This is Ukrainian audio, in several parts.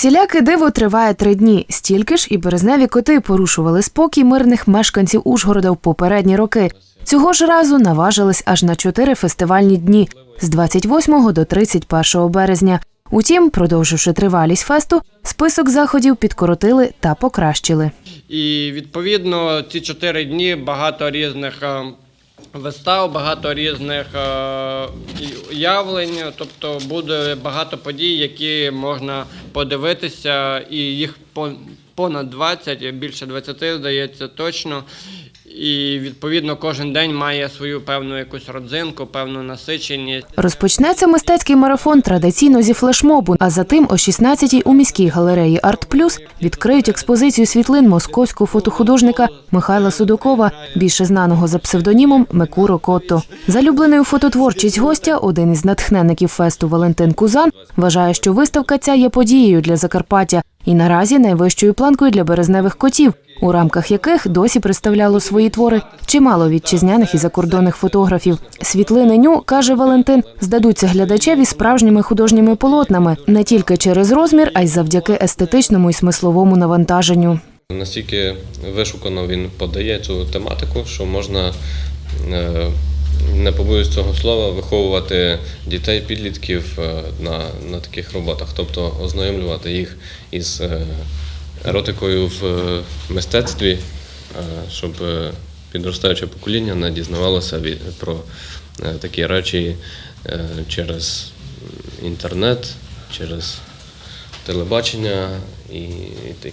Всіляке диво триває три дні. Стільки ж і березневі коти порушували спокій мирних мешканців Ужгорода в попередні роки. Цього ж разу наважились аж на чотири фестивальні дні з 28 до 31 березня. Утім, продовживши тривалість фесту, список заходів підкоротили та покращили. І відповідно ці чотири дні багато різних е, вистав, багато різних е, і- явлень. Тобто буде багато подій, які можна подивитися, і їх понад 20, більше 20, здається, точно. І відповідно кожен день має свою певну якусь родзинку, певну насиченість. Розпочнеться мистецький марафон традиційно зі флешмобу, а затим о 16-й у міській галереї Арт Плюс відкриють експозицію світлин московського фотохудожника Михайла Судакова, більше знаного за псевдонімом Мекуро Котто. Залюблений у фототворчість гостя, один із натхненників фесту Валентин Кузан, вважає, що виставка ця є подією для Закарпаття і наразі найвищою планкою для березневих котів, у рамках яких досі представляло свої твори чимало вітчизняних і закордонних фотографів. Світлини ню каже Валентин, здадуться глядачеві справжніми художніми полотнами не тільки через розмір, а й завдяки естетичному і смисловому навантаженню. Настільки вишукано він подає цю тематику, що можна, е, не побоюсь цього слова, виховувати дітей, підлітків е, на, на таких роботах, тобто ознайомлювати їх із е, еротикою в е, мистецтві, щоб підростаюче покоління не дізнавалося про такі речі через інтернет, через телебачення і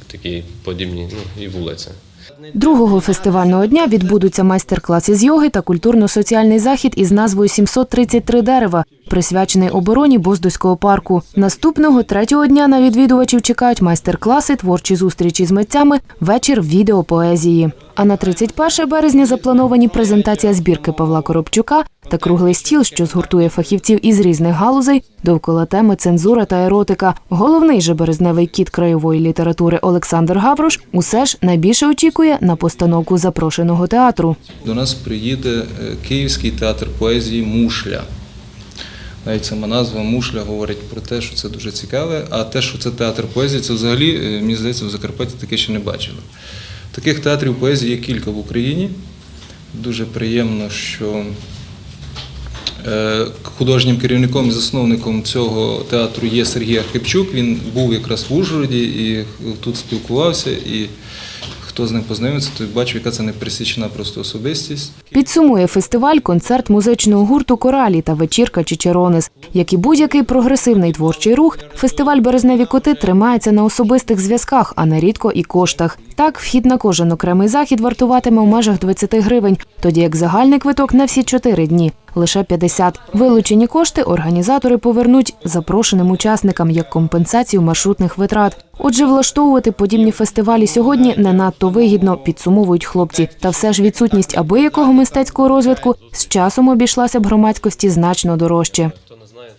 такі подібні, ну і вулиця. Другого фестивального дня відбудуться майстер-класи з йоги та культурно-соціальний захід із назвою «733 дерева, присвячений обороні Боздоського парку. Наступного третього дня на відвідувачів чекають майстер-класи, творчі зустрічі з митцями, вечір відеопоезії. А на 31 березня заплановані презентація збірки Павла Коробчука та круглий стіл, що згуртує фахівців із різних галузей довкола теми цензура та еротика. Головний же березневий кіт краєвої літератури Олександр Гаврош усе ж найбільше очікує на постановку запрошеного театру. До нас приїде е, Київський театр поезії Мушля. Навіть сама назва Мушля говорить про те, що це дуже цікаве. А те, що це театр поезії, це взагалі, е, мені здається, в Закарпатті таке ще не бачили. Таких театрів поезії є кілька в Україні. Дуже приємно, що е, художнім керівником і засновником цього театру є Сергій Архипчук. Він був якраз в Ужгороді і тут спілкувався. І хто з ним познайомиться, той бачив, яка це непересічна просто особистість. Підсумує фестиваль концерт музичного гурту Коралі та вечірка Чичеронес. Як і будь-який прогресивний творчий рух, фестиваль Березневі коти тримається на особистих зв'язках, а нерідко і коштах. Так, вхід на кожен окремий захід вартуватиме в межах 20 гривень, тоді як загальний квиток на всі 4 дні лише 50. Вилучені кошти організатори повернуть запрошеним учасникам як компенсацію маршрутних витрат. Отже, влаштовувати подібні фестивалі сьогодні не надто вигідно, підсумовують хлопці. Та все ж відсутність абиякого мистецького розвитку з часом обійшлася б громадськості значно дорожче.